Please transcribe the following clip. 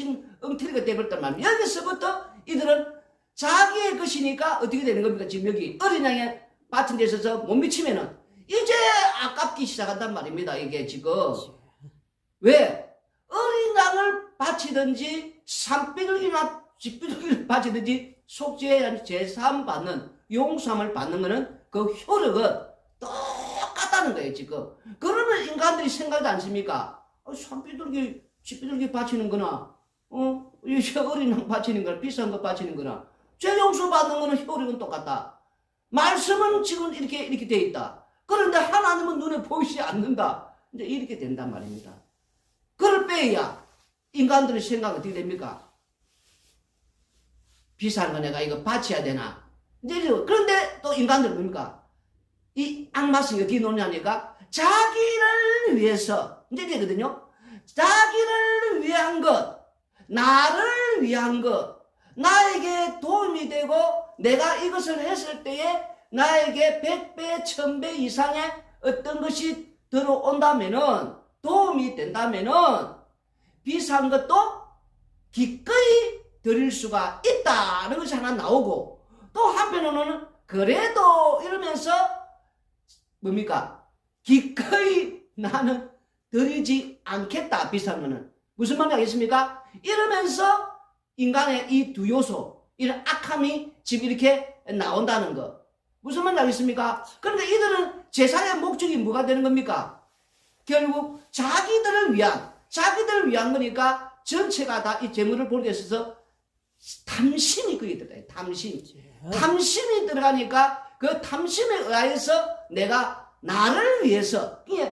지금 엉터리가 돼버렸단 말이야. 여기서부터 이들은 자기의 것이니까 어떻게 되는 겁니까? 지금 여기 어린 양에 받친 데 있어서 못 미치면은 이제 아깝기 시작한단 말입니다. 이게 지금. 왜? 어린 양을 바치든지 산비둘기나 집비둘기를 바치든지 속죄의 제사함 받는 용서함을 받는 거는 그 효력은 똑같다는 거예요 지금 그러면 인간들이 생각하지 않습니까? 어, 산비둘기 집비둘기 바치는 거나 어? 이 어린 양 바치는 거나 비싼 거 바치는 거나 죄 용서 받는 거는 효력은 똑같다 말씀은 지금 이렇게 이렇게 돼 있다 그런데 하나님은 눈에 보이지 않는다 이제 이렇게 된단 말입니다 그걸 빼야 인간들의 생각 어떻게 됩니까? 비싼 거 내가 이거 바쳐야 되나? 이제 그런데 또 인간들은 뭡니까? 이 악마성이 어떻게 노냐니까 자기를 위해서 이제 되거든요. 자기를 위한 것, 나를 위한 것, 나에게 도움이 되고 내가 이것을 했을 때에 나에게 백배, 천배 이상의 어떤 것이 들어온다면은 도움이 된다면은 비싼 것도 기꺼이 드릴 수가 있다는 것이 하나 나오고 또 한편으로는 그래도 이러면서 뭡니까? 기꺼이 나는 드리지 않겠다 비싼 거는 무슨 말인지 알겠습니까? 이러면서 인간의 이 두 요소 이런 악함이 지금 이렇게 나온다는 거 무슨 말인지 알겠습니까? 그러니까 이들은 제사의 목적이 뭐가 되는 겁니까? 결국 자기들을 위한 자기들을 위한 거니까 전체가 다 이 재물을 보게 있어서 탐심이 거기에 들어가요. 탐심. 탐심이 들어가니까 그 탐심에 의하여서 내가 나를 위해서